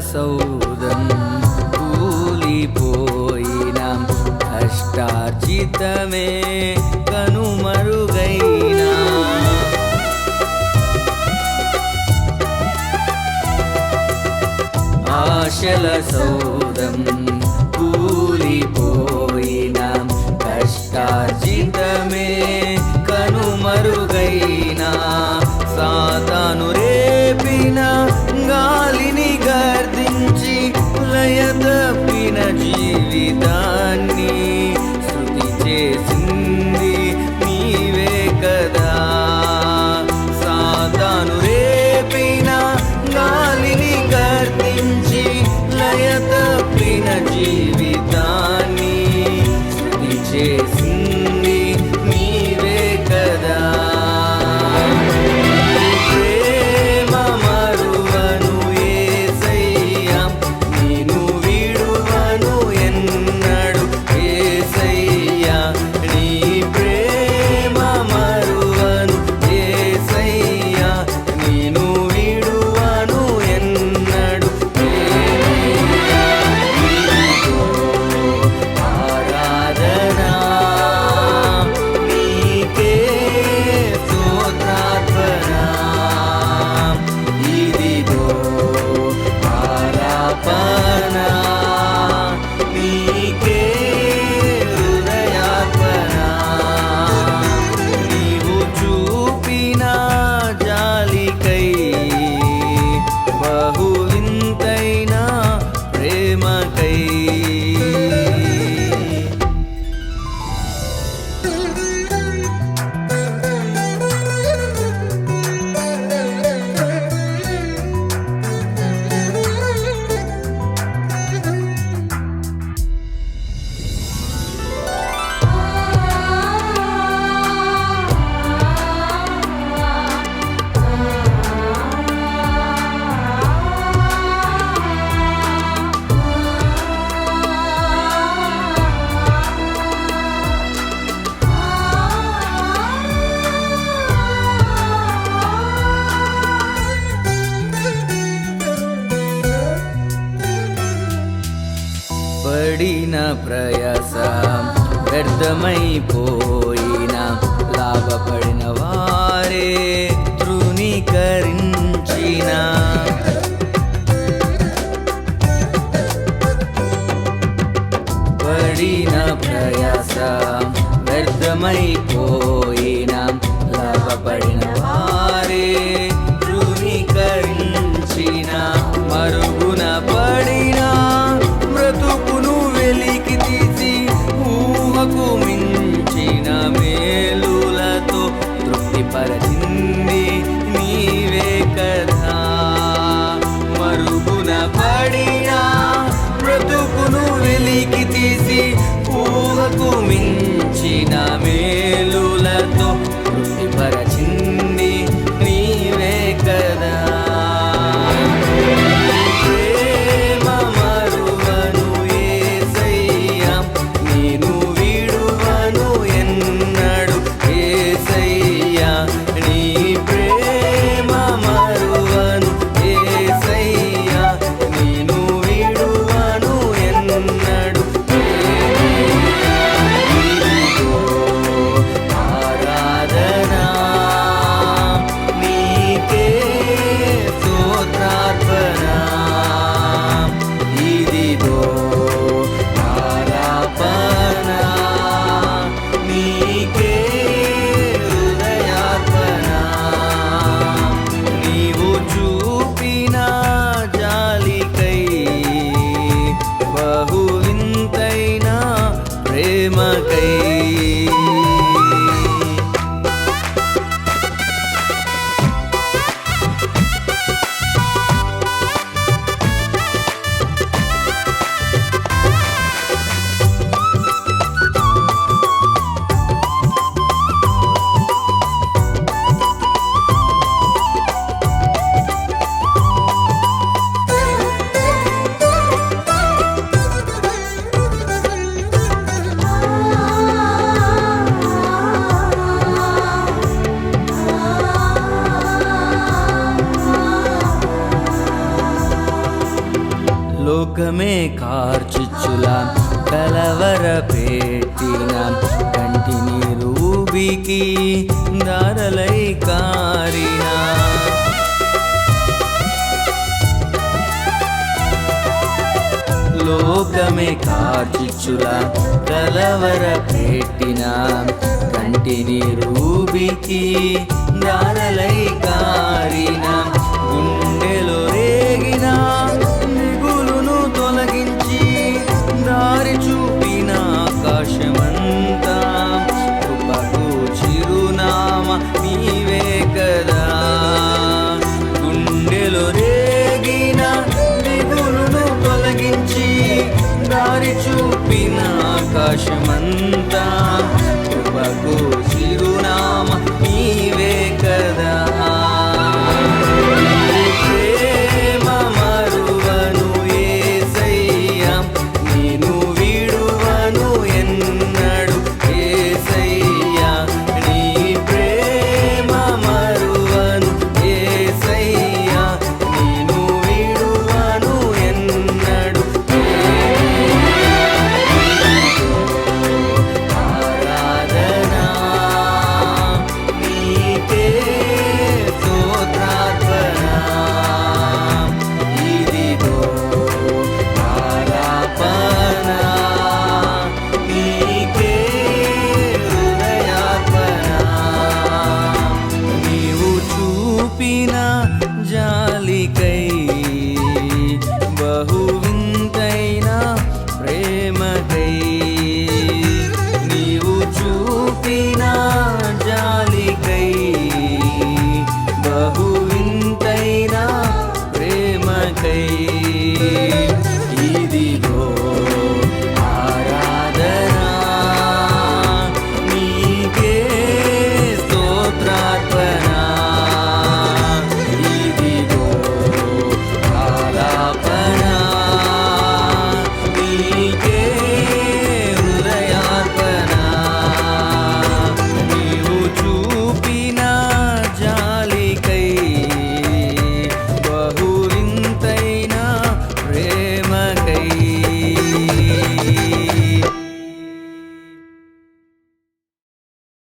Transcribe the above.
సౌదం కూలిపోయిన. కష్టార్జితమే కనుమరుగైనా. ఆశల సౌదం વખડ નવારે లోకమే కార్చిచ్చులా కలవర పెట్టిన కంటిని రూబికి దారలై కారినా. లోకమే కార్చిచ్చులా కలవర పెట్టిన కంటిని రూబికి దారలై కారిన. గుండెలో రేగిన దిగులును తొలగించి దారి చూపిన ఆకాశమంతా.